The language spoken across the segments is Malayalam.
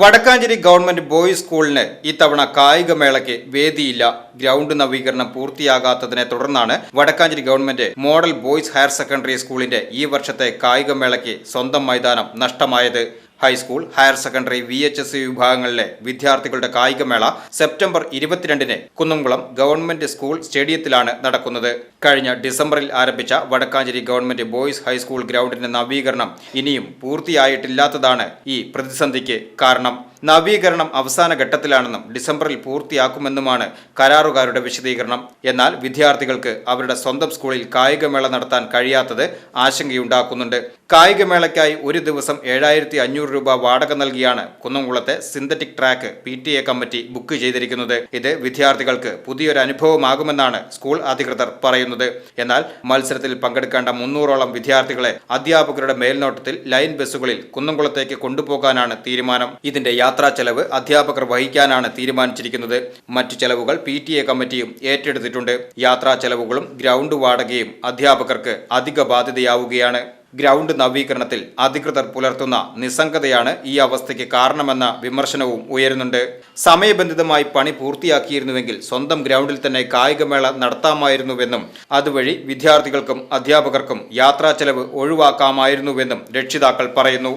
Vadakkanchery government boys സ്കൂളിന് ഇത്തവണ കായികമേളയ്ക്ക് വേദിയില്ല. ഗ്രൗണ്ട് നവീകരണം പൂർത്തിയാകാത്തതിനെ തുടർന്നാണ് Vadakkanchery government model boys higher secondary സ്കൂളിന്റെ ഈ വർഷത്തെ കായികമേളയ്ക്ക് സ്വന്തം മൈതാനം നഷ്ടമായത്. High school higher secondary V H S വിഭാഗങ്ങളിലെ വിദ്യാർത്ഥികളുടെ കായികമേള സെപ്റ്റംബർ ഇരുപത്തിരണ്ടിന് കുന്നംകുളം ഗവൺമെന്റ് സ്കൂൾ സ്റ്റേഡിയത്തിലാണ് നടക്കുന്നത്. കഴിഞ്ഞ ഡിസംബറിൽ ആരംഭിച്ച Vadakkanchery government boys high school ഗ്രൗണ്ടിന്റെ നവീകരണം ഇനിയും പൂർത്തിയായിട്ടില്ലാത്തതാണ് ഈ പ്രതിസന്ധിക്ക് കാരണം. നവീകരണം അവസാന ഘട്ടത്തിലാണെന്നും ഡിസംബറിൽ പൂർത്തിയാക്കുമെന്നുമാണ് കരാറുകാരുടെ വിശദീകരണം. എന്നാൽ വിദ്യാർത്ഥികൾക്ക് അവരുടെ സ്വന്തം സ്കൂളിൽ കായികമേള നടത്താൻ കഴിയാത്തത് ആശങ്കയുണ്ടാക്കുന്നുണ്ട്. കായികമേളയ്ക്കായി ഒരു ദിവസം ഏഴായിരത്തി അഞ്ഞൂറ് രൂപ വാടക നൽകിയാണ് കുന്നംകുളത്തെ synthetic track P T A committee book ചെയ്തിരിക്കുന്നത്. ഇത് വിദ്യാർത്ഥികൾക്ക് പുതിയൊരു അനുഭവമാകുമെന്നാണ് സ്കൂൾ അധികൃതർ പറയുന്നത്. എന്നാൽ മത്സരത്തിൽ പങ്കെടുക്കേണ്ട മുന്നൂറോളം വിദ്യാർത്ഥികളെ അധ്യാപകരുടെ മേൽനോട്ടത്തിൽ ലൈൻ ബസ്സുകളിൽ കുന്നംകുളത്തേക്ക് കൊണ്ടുപോകാനാണ് തീരുമാനം. ഇതിന്റെ യാത്രാ ചെലവ് അധ്യാപകർ വഹിക്കാനാണ് തീരുമാനിച്ചിരിക്കുന്നത്. മറ്റു ചെലവുകൾ പി ടി എ കമ്മിറ്റിയും ഏറ്റെടുത്തിട്ടുണ്ട്. യാത്രാ ചെലവുകളും ഗ്രൗണ്ട് വാടകയും അധ്യാപകർക്ക് അധിക ബാധ്യതയാവുകയാണ്. ഗ്രൗണ്ട് നവീകരണത്തിൽ അധികൃതർ പുലർത്തുന്ന നിസ്സംഗതയാണ് ഈ അവസ്ഥയ്ക്ക് കാരണമെന്ന വിമർശനവും ഉയരുന്നുണ്ട് സമയബന്ധിതമായി പണി പൂർത്തിയാക്കിയിരുന്നുവെങ്കിൽ സ്വന്തം ഗ്രൗണ്ടിൽ തന്നെ കായികമേള നടത്താമായിരുന്നുവെന്നും അതുവഴി വിദ്യാർത്ഥികൾക്കും അധ്യാപകർക്കും യാത്രാ ചെലവ് ഒഴിവാക്കാമായിരുന്നുവെന്നും രക്ഷിതാക്കൾ പറയുന്നു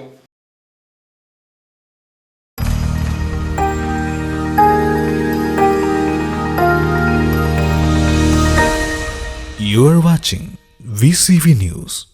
You are watching VCV News.